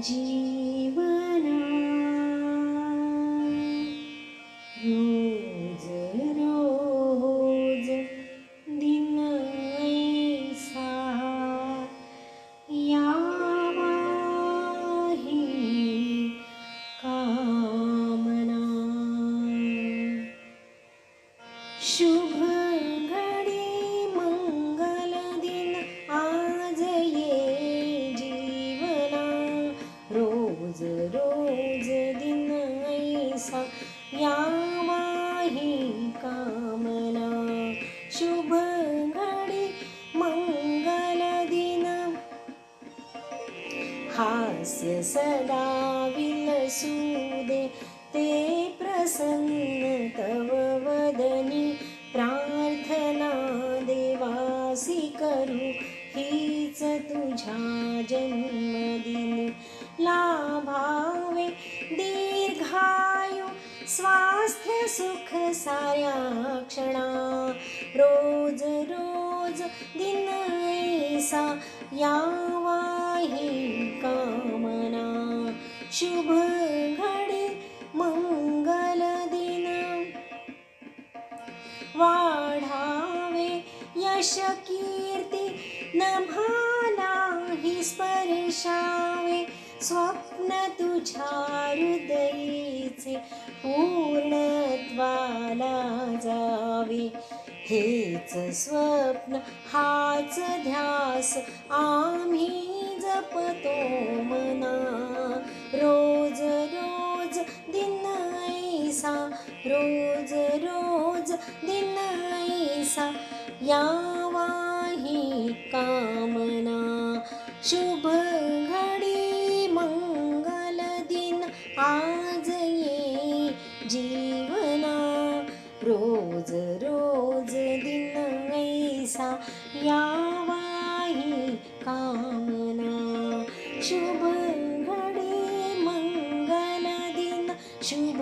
जीवना। रोज रोज दिन ऐसा यावा ही कामना। शुभ रोज रोज दिन ऐसा यावाही कामना। शुभ घडी मंगल दिन। हास्य सदा विलसू दे ते प्रसन्न तव वदनी प्रार्थना देवासी करू हीच तुझ्या जन्मदिनी। स्वास्थ्य सुख साऱ्या क्षणा. रोज रोज दिन ऐसा यावाही कामना. शुभ घडे मंगल दिन. वाढावे यश कीर्ती नभालाही स्पर्शा. स्वप्न तुझ्या हृदयीचे पूर्णत्वाला जावे. हेच स्वप्न हाच ध्यास आम्ही जपतो मना. रोज रोज दिन ऐसा रोज रोज दिन ऐसा यावाही कामना. शुभ आज ये जीवना रोज रोज दिन ऐसा यावाही कामना। शुभ घडे मंगल दिन शुभ